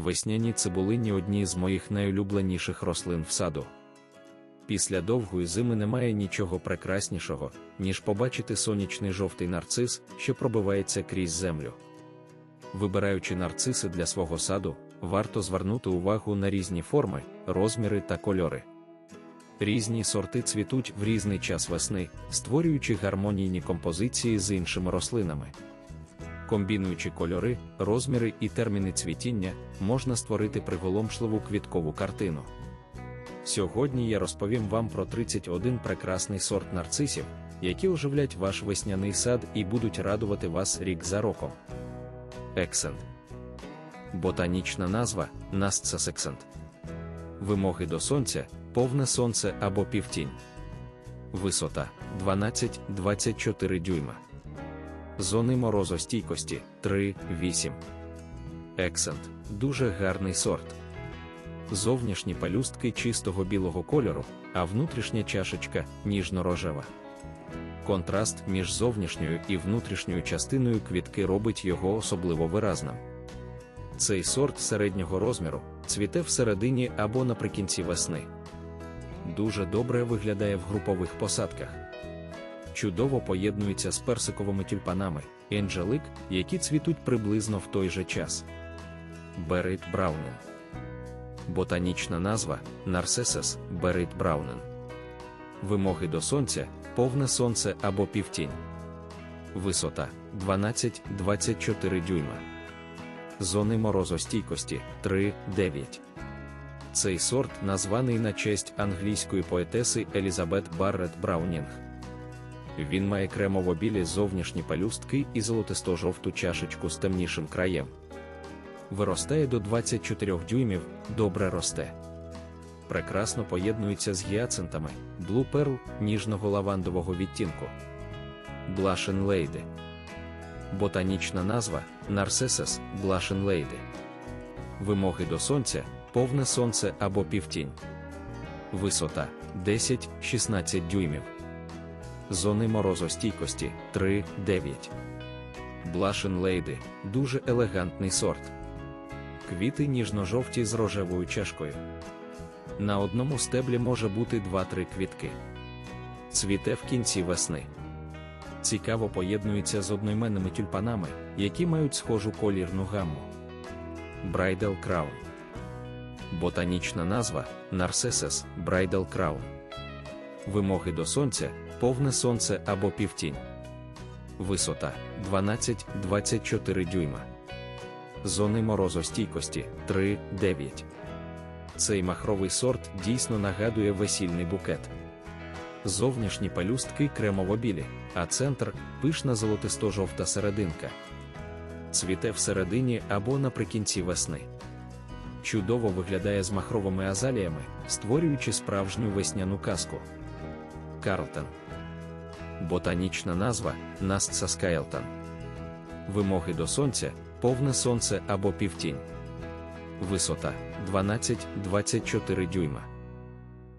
весняні цибулині одні з моїх найулюбленіших рослин в саду. Після довгої зими немає нічого прекраснішого, ніж побачити сонячний жовтий нарцис, що пробивається крізь землю. Вибираючи нарциси для свого саду, варто звернути увагу на різні форми, розміри та кольори. Різні сорти цвітуть в різний час весни, створюючи гармонійні композиції з іншими рослинами. Комбінуючи кольори, розміри і терміни цвітіння, можна створити приголомшливу квіткову картину. Сьогодні я розповім вам про 31 прекрасний сорт нарцисів, які оживлять ваш весняний сад і будуть радувати вас рік за роком. Ексент. Ботанічна назва Настсас ексент. Вимоги до сонця повне сонце або півтінь. Висота 12-24 дюйма. Зони морозостійкості 3-8. Ексент дуже гарний сорт. Зовнішні палюстки чистого білого кольору, а внутрішня чашечка ніжно-рожева. Контраст між зовнішньою і внутрішньою частиною квітки робить його особливо виразним. Цей сорт середнього розміру цвіте всередині або наприкінці весни. Дуже добре виглядає в групових посадках. Чудово поєднується з персиковими тюльпанами, енджелик, які цвітуть приблизно в той же час. Берит Браунен. Ботанічна назва Нарцисес Берит Браунен. Вимоги до сонця повне сонце або півтінь. Висота 12-24 дюйма. Зони морозостійкості 3-9. Цей сорт названий на честь англійської поетеси Елізабет Баррет Браунінг. Він має кремово-білі зовнішні пелюстки і золотисто-жовту чашечку з темнішим краєм. Виростає до 24 дюймів, добре росте. Прекрасно поєднується з гіацинтами, Blue ніжного лавандового відтінку. Блашен Лейди. Ботанічна назва Narcissus Блашен Лейди. Вимоги до сонця повне сонце або півтінь. Висота 10-16 дюймів. Зони морозостійкості 3-9. Блашен Лейди дуже елегантний сорт. Квіти ніжно-жовті з рожевою чашкою. На одному стеблі може бути 2-3 квітки. Цвіте в кінці весни. Цікаво поєднується з одноіменними тюльпанами, які мають схожу колірну гамму. Bridal Crown. Ботанічна назва Narcissus Bridal Crown. Вимоги до сонця повне сонце або півтінь. Висота 12-24 дюйма. Зони морозостійкості 3-9. Цей махровий сорт дійсно нагадує весільний букет. Зовнішні пелюстки кремово-білі, а центр пишна золотисто-жовта серединка. Цвіте всередині або наприкінці весни. Чудово виглядає з махровими азаліями, створюючи справжню весняну казку. Карлтон. Ботанічна назва Настса Скайлтон. Вимоги до сонця повне сонце або півтінь. Висота 12-24 дюйма.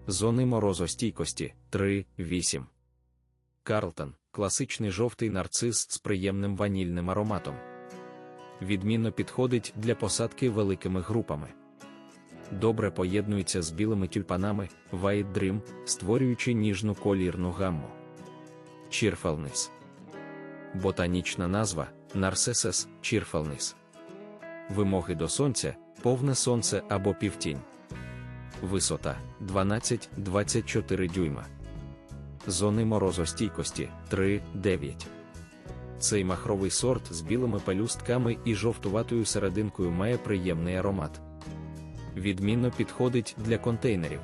Зони морозостійкості 3-8. Карлтон класичний жовтий нарцис з приємним ванільним ароматом. Відмінно підходить для посадки великими групами. Добре поєднується з білими тюльпанами White Dream, створюючи ніжну колірну гамму. Cheerfulness. Ботанічна назва Narcissus Cheerfulness. Вимоги до сонця повне сонце або півтінь. Висота 12-24 дюйма. Зони морозостійкості 3-9. Цей махровий сорт з білими пелюстками і жовтуватою серединкою має приємний аромат. Відмінно підходить для контейнерів.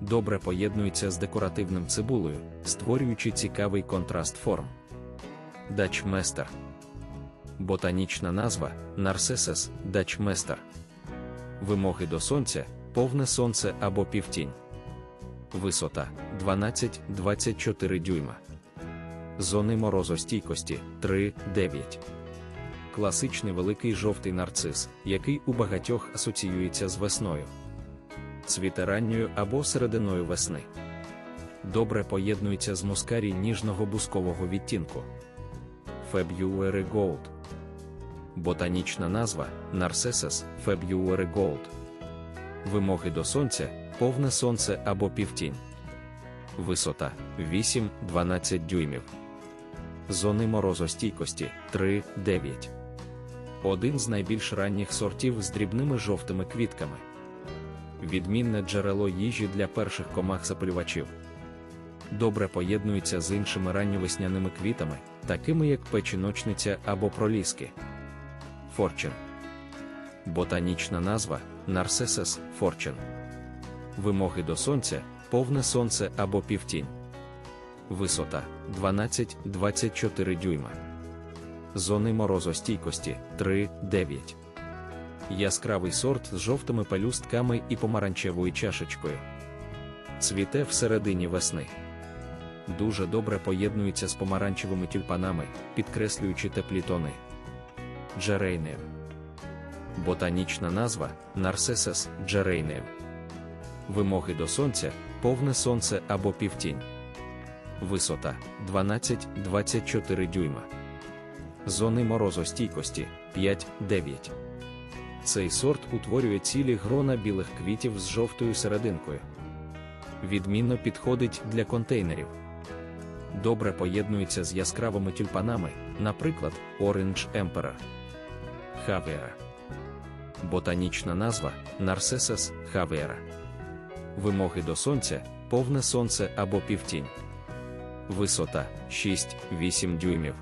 Добре поєднується з декоративним цибулею, створюючи цікавий контраст форм. Дачместер. Ботанічна назва Narcissus Дачместер. Вимоги до сонця повне сонце або півтінь. Висота 12-24 дюйма. Зони морозостійкості 3-9. Класичний великий жовтий нарцис, який у багатьох асоціюється з весною. Цвіте ранньою або серединою весни. Добре поєднується з мускарі ніжного бускового відтінку. February Gold. Ботанічна назва Narcissus February Gold. Вимоги до сонця повне сонце або півтінь. Висота 8-12 дюймів. Зони морозостійкості 3-9. Один з найбільш ранніх сортів з дрібними жовтими квітками. Відмінне джерело їжі для перших комах запалювачів. Добре поєднується з іншими ранньовесняними квітами, такими як печіночниця або проліски. Форчин. Ботанічна назва Narcissus Fortune. Вимоги до сонця повне сонце або півтінь. Висота 12-24 дюйма. Зони морозостійкості 3-9. Яскравий сорт з жовтими пелюстками і помаранчевою чашечкою. Цвіте всередині весни. Дуже добре поєднується з помаранчевими тюльпанами, підкреслюючи теплі тони. Джерейнеєм. Ботанічна назва Narcissus джерейнеєм. Вимоги до сонця повне сонце або півтінь. Висота 12-24 дюйма. Зони морозостійкості 5-9. Цей сорт утворює цілі грона білих квітів з жовтою серединкою. Відмінно підходить для контейнерів. Добре поєднується з яскравими тюльпанами, наприклад, Orange Emperor. Хавера. Ботанічна назва Narcissus Хавера. Вимоги до сонця повне сонце або півтінь. Висота 6-8 дюймів.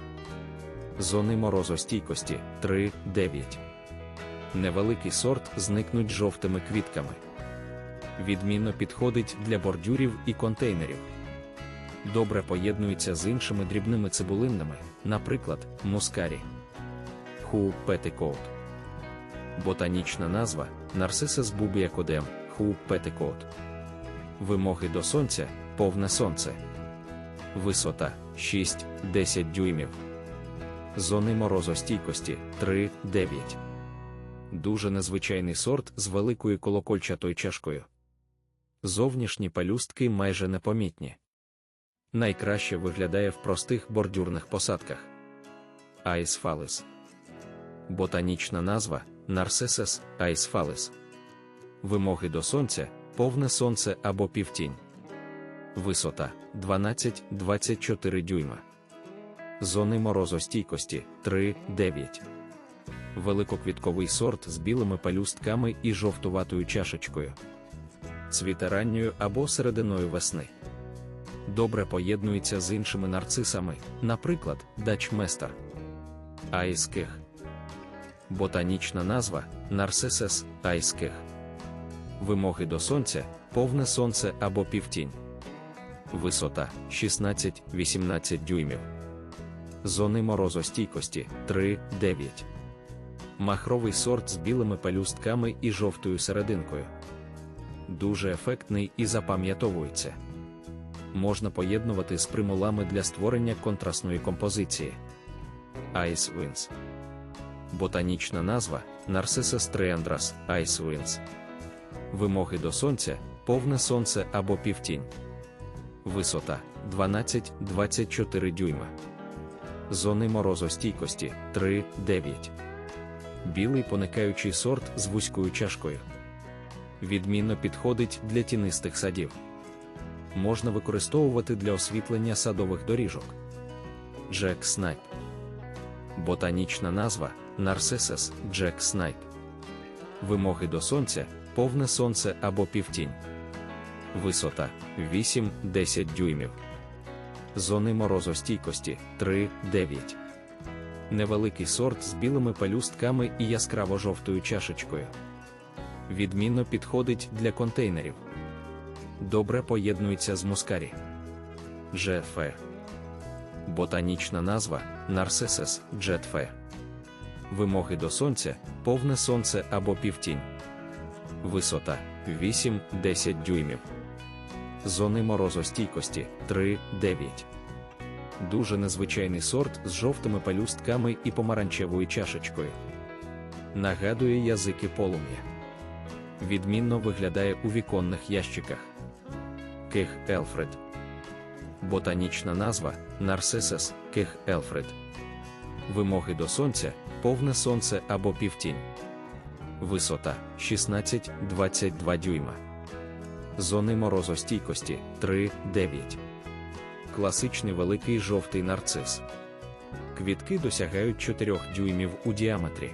Зони морозостійкості 3-9. Невеликий сорт зникнуть жовтими квітками. Відмінно підходить для бордюрів і контейнерів. Добре поєднується з іншими дрібними цибулинними, наприклад, мускарі. Ху Петикоут. Ботанічна назва Narcissus bubiacodem, Ху Петикоут. Вимоги до сонця повне сонце. Висота 6-10 дюймів. Зони морозостійкості 3-9. Дуже незвичайний сорт з великою колокольчатою чашкою. Зовнішні пелюстки майже непомітні. Найкраще виглядає в простих бордюрних посадках. Айсфалис. Ботанічна назва Narcissus Айсфалис. Вимоги до сонця повне сонце або півтінь. Висота 12-24 дюйма. Зони морозостійкості 3-9. Великоквітковий сорт з білими пелюстками і жовтуватою чашечкою. Цвіте ранньою або серединою весни. Добре поєднується з іншими нарцисами, наприклад, дачместер. Айских. Ботанічна назва Narcissus айских. Вимоги до сонця повне сонце або півтінь. Висота 16-18 дюймів. Зони морозостійкості 3-9. Махровий сорт з білими пелюстками і жовтою серединкою. Дуже ефектний і запам'ятовується. Можна поєднувати з примулами для створення контрастної композиції. Ice Winds. Ботанічна назва Narcissus triandras Ice Winds. Вимоги до сонця повне сонце або півтінь. Висота 12-24 дюйма. Зони морозостійкості 3-9. Білий поникаючий сорт з вузькою чашкою. Відмінно підходить для тінистих садів. Можна використовувати для освітлення садових доріжок. Джек Снайп. Ботанічна назва Narcissus Джек Снайп. Вимоги до сонця повне сонце або півтінь. Висота 8-10 дюймів. Зони морозостійкості 3-9. Невеликий сорт з білими пелюстками і яскраво жовтою чашечкою. Відмінно підходить для контейнерів. Добре поєднується з мускарі. Джефе. Ботанічна назва Narcissus Jetfe. Вимоги до сонця повне сонце або півтінь. Висота 8-10 дюймів. Зони морозостійкості 3-9. Дуже незвичайний сорт з жовтими пелюстками і помаранчевою чашечкою. Нагадує язики полум'я. Відмінно виглядає у віконних ящиках. Ких Елфред. Ботанічна назва Narcissus Ких Елфред. Вимоги до сонця повне сонце або півтінь. Висота 16-22 дюйма. Зони морозостійкості 3-9. Класичний великий жовтий нарцис. Квітки досягають 4 дюймів у діаметрі.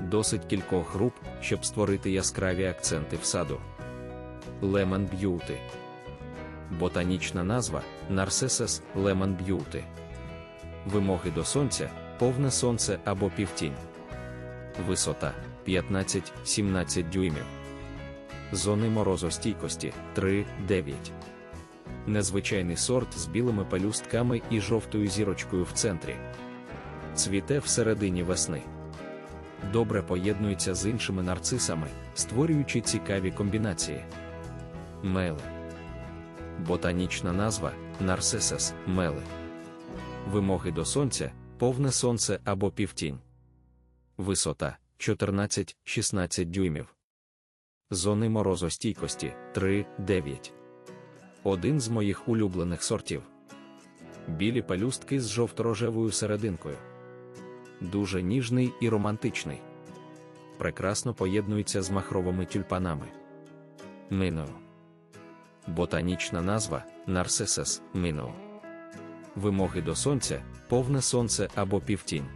Досить кількох груп, щоб створити яскраві акценти в саду. Лемон б'юти. Ботанічна назва Narcissus Lemon Beauty. Вимоги до сонця повне сонце або півтінь. Висота 15-17 дюймів. Зони морозостійкості 3-9. Незвичайний сорт з білими пелюстками і жовтою зірочкою в центрі. Цвіте всередині весни. Добре поєднується з іншими нарцисами, створюючи цікаві комбінації. Мели. Ботанічна назва Нарцисес мели. Вимоги до сонця повне сонце або півтінь. Висота 14-16 дюймів. Зони морозостійкості 3-9. Один з моїх улюблених сортів. Білі пелюстки з жовто-рожевою серединкою. Дуже ніжний і романтичний. Прекрасно поєднується з махровими тюльпанами. Миною. Ботанічна назва Narcissus Minnow. Вимоги до сонця повне сонце або півтінь.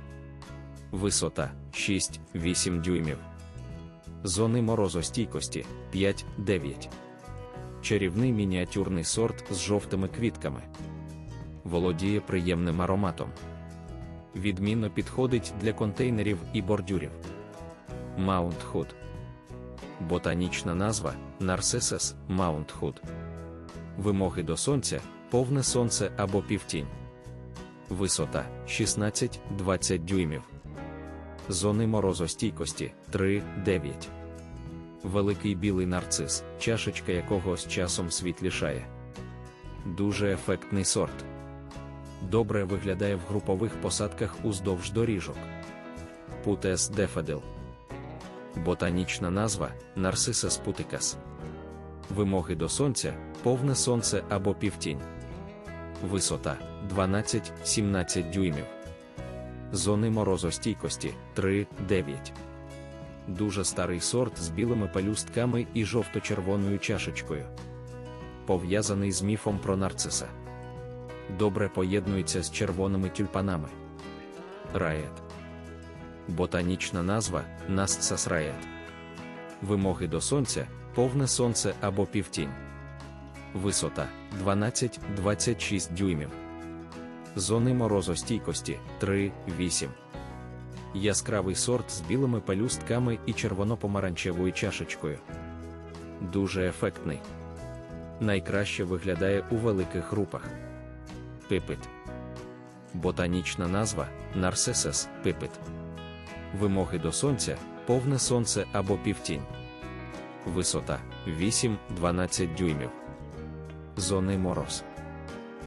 Висота 6-8 дюймів. Зони морозостійкості 5-9. Чарівний мініатюрний сорт з жовтими квітками. Володіє приємним ароматом. Відмінно підходить для контейнерів і бордюрів. Mount Hood. Ботанічна назва Narcissus Mount Hood. Вимоги до сонця повне сонце або півтінь. Висота 16-20 дюймів. Зони морозостійкості 3-9. Великий білий нарцис, чашечка якого з часом світлішає. Дуже ефектний сорт. Добре виглядає в групових посадках уздовж доріжок. Путес дефедел. Ботанічна назва Нарцисес путикас. Вимоги до сонця повне сонце або півтінь. Висота 12-17 дюймів. Зони морозостійкості 3-9. Дуже старий сорт з білими пелюстками і жовто-червоною чашечкою. Пов'язаний з міфом про нарциса. Добре поєднується з червоними тюльпанами. Раєт. Ботанічна назва Настсас раєт. Вимоги до сонця повне сонце або півтінь. Висота 12-26 дюймів. Зони морозостійкості 3-8. Яскравий сорт з білими пелюстками і червоно-помаранчевою чашечкою. Дуже ефектний. Найкраще виглядає у великих групах. Пипит. Ботанічна назва Нарцисес пипит. Вимоги до сонця повне сонце або півтінь. Висота 8-12 дюймів. Зони мороз.